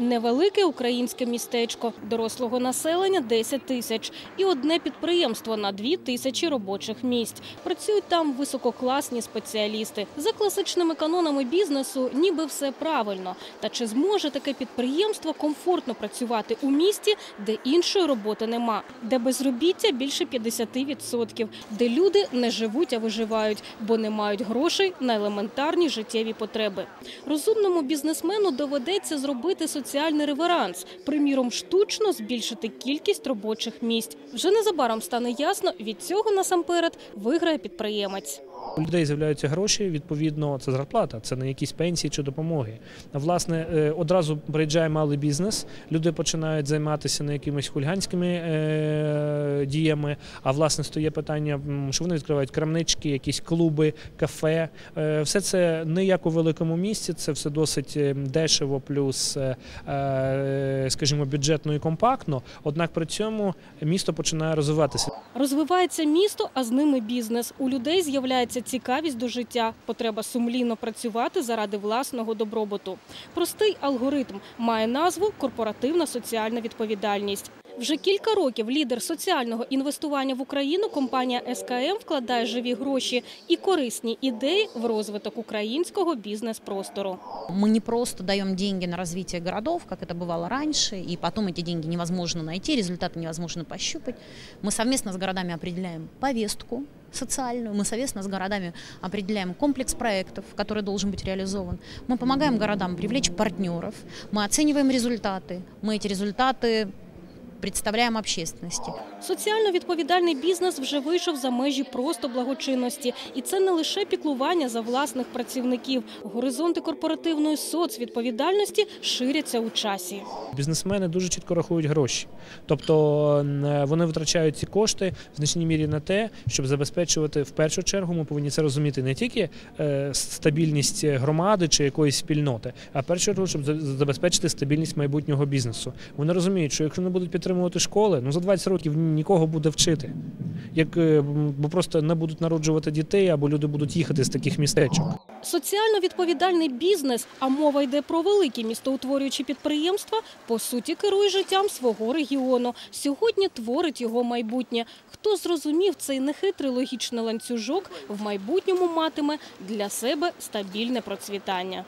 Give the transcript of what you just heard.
Невелике українське містечко, дорослого населення 10 тисяч і одне підприємство на 2 тисячі робочих місць. Працюють там висококласні спеціалісти. За класичними канонами бізнесу ніби все правильно. Та чи зможе таке підприємство комфортно працювати у місті, де іншої роботи нема, де безробіття більше 50%, де люди не живуть, а виживають, бо не мають грошей на елементарні життєві потреби. Розумному бізнесмену доведеться зробити соціальний реверанс, приміром, штучно збільшити кількість робочих місць. Вже незабаром стане ясно, від цього насамперед виграє підприємець. У людей з'являються гроші, відповідно, це зарплата, це не якісь пенсії чи допомоги. Власне, е, одразу приїжджає малий бізнес, люди починають займатися не якимись хуліганськими е, діями, а власне стоїть питання, що вони відкривають крамнички, якісь клуби, кафе. Е, Все це не як у великому місті, це все досить дешево, плюс, скажімо, бюджетно і компактно. Однак при цьому місто починає розвиватися. Розвивається місто, а з ними бізнес. У людей з'являється цікавість до життя, потреба сумлінно працювати заради власного добробуту. Простий алгоритм має назву корпоративна соціальна відповідальність. Вже кілька років лідер соціального інвестування в Україну компанія СКМ вкладає живі гроші і корисні ідеї в розвиток українського бізнес-простору. Мы не просто даем деньги на развитие городов, как это бывало раньше, и потом эти деньги невозможно найти, результаты невозможно пощупать. Мы совместно с городами определяем повестку Социальную, мы совместно с городами определяем комплекс проектов, который должен быть реализован. Мы помогаем городам привлечь партнеров, мы оцениваем результаты, мы эти результаты представляем общественности. Соціально відповідальний бізнес вже вийшов за межі просто благочинності, і це не лише піклування за власних працівників. Горизонти корпоративної соцвідповідальності ширяться у часі. Бізнесмени дуже чітко рахують гроші, тобто вони витрачають ці кошти в значній мірі на те, щоб забезпечувати в першу чергу. Ми повинні це розуміти не тільки е, стабільність громади чи якоїсь спільноти, а в першу чергу, щоб за- забезпечити стабільність майбутнього бізнесу. Вони розуміють, що якщо не будуть підтримувати школи, ну за 20 років нікого буде вчити. Як е, бо просто не будуть народжувати дітей, або люди будуть їхати з таких містечок. Соціально відповідальний бізнес, а мова йде про великі містоутворюючі підприємства, по суті керує життям свого регіону. Сьогодні творить його майбутнє. Хто зрозумів цей нехитрий логічний ланцюжок, в майбутньому матиме для себе стабільне процвітання.